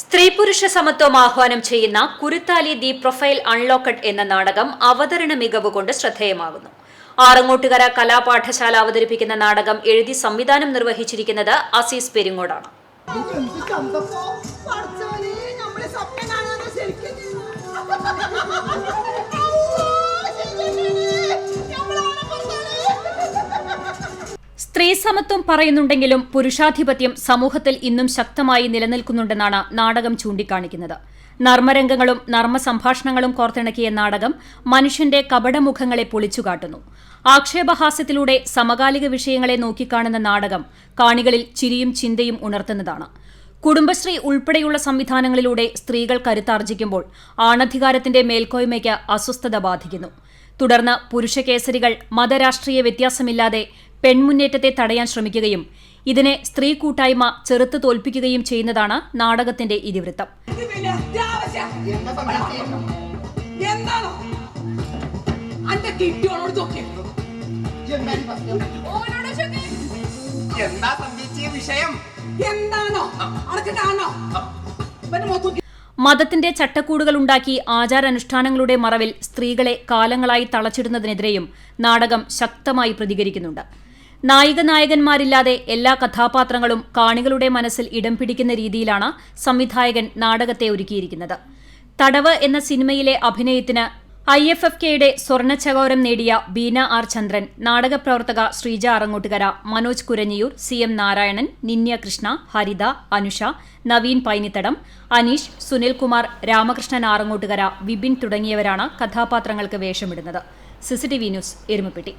സ്ത്രീ പുരുഷ സമത്വം ആഹ്വാനം ചെയ്യുന്ന കുരുത്താലി ദി പ്രൊഫൈൽ അൺലോക്കഡ് എന്ന നാടകം അവതരണ മികവ് കൊണ്ട് ശ്രദ്ധേയമാകുന്നു. ആറങ്ങോട്ടുകര കലാപാഠശാല അവതരിപ്പിക്കുന്ന നാടകം എഴുതി സംവിധാനം നിർവഹിച്ചിരിക്കുന്നത് അസീസ് പെരിങ്ങോടാണ്. സ്ത്രീ സമത്വം പറയുന്നുണ്ടെങ്കിലും പുരുഷാധിപത്യം സമൂഹത്തിൽ ഇന്നും ശക്തമായി നിലനിൽക്കുന്നുണ്ടെന്നാണ് നാടകം ചൂണ്ടിക്കാണിക്കുന്നത്. നർമ്മരംഗങ്ങളും നർമ്മ സംഭാഷണങ്ങളും കോർത്തിണക്കിയ നാടകം മനുഷ്യന്റെ കപടമുഖങ്ങളെ പൊളിച്ചുകാട്ടുന്നു. ആക്ഷേപഹാസ്യത്തിലൂടെ സമകാലിക വിഷയങ്ങളെ നോക്കിക്കാണുന്ന നാടകം കാണികളിൽ ചിരിയും ചിന്തയും ഉണർത്തുന്നതാണ്. കുടുംബശ്രീ ഉൾപ്പെടെയുള്ള സംവിധാനങ്ങളിലൂടെ സ്ത്രീകൾ കരുത്താർജിക്കുമ്പോൾ ആണധികാരത്തിന്റെ മേൽക്കോയ്മയ്ക്ക് അസ്വസ്ഥത ബാധിക്കുന്നു. തുടർന്ന് പുരുഷകേസരികൾ മതരാഷ്ട്രീയ വ്യത്യാസമില്ലാതെ പെൺമുന്നേറ്റത്തെ തടയാൻ ശ്രമിക്കുകയും ഇതിനെ സ്ത്രീ കൂട്ടായ്മ ചെറുത്തു തോൽപ്പിക്കുകയും ചെയ്യുന്നതാണ് നാടകത്തിന്റെ ഇതിവൃത്തം. വിഷയം മതത്തിന്റെ ചട്ടക്കൂടുകൾ ഉണ്ടാക്കി ആചാരാനുഷ്ഠാനങ്ങളുടെ മറവിൽ സ്ത്രീകളെ കാലങ്ങളായി തളച്ചിടുന്നതിനെതിരെയും നാടകം ശക്തമായി പ്രതികരിക്കുന്നുണ്ട്. നായിക നായകന്മാരില്ലാതെ എല്ലാ കഥാപാത്രങ്ങളും കാണികളുടെ മനസ്സിൽ ഇടം പിടിക്കുന്ന രീതിയിലാണ് സംവിധായകൻ നാടകത്തെ ഒരുക്കിയിരിക്കുന്നത്. തടവ് എന്ന സിനിമയിലെ അഭിനയത്തിന് ഐ എഫ് എഫ് കെയുടെ സ്വർണചകോരം നേടിയ ബീന ആർ ചന്ദ്രൻ നാടകപ്രവർത്തക ശ്രീജ അറങ്ങോട്ടുകര മനോജ് കുരഞ്ഞിയൂർ സി എം നാരായണൻ നിന്യ കൃഷ്ണ ഹരിത അനുഷ നവീൻ പൈനിത്തടം അനീഷ് സുനിൽകുമാർ രാമകൃഷ്ണൻ ആറങ്ങോട്ടുകര വിപിൻ തുടങ്ങിയവരാണ് കഥാപാത്രങ്ങൾക്ക് വേഷമിടുന്നത്. CCTV news Erumapetty.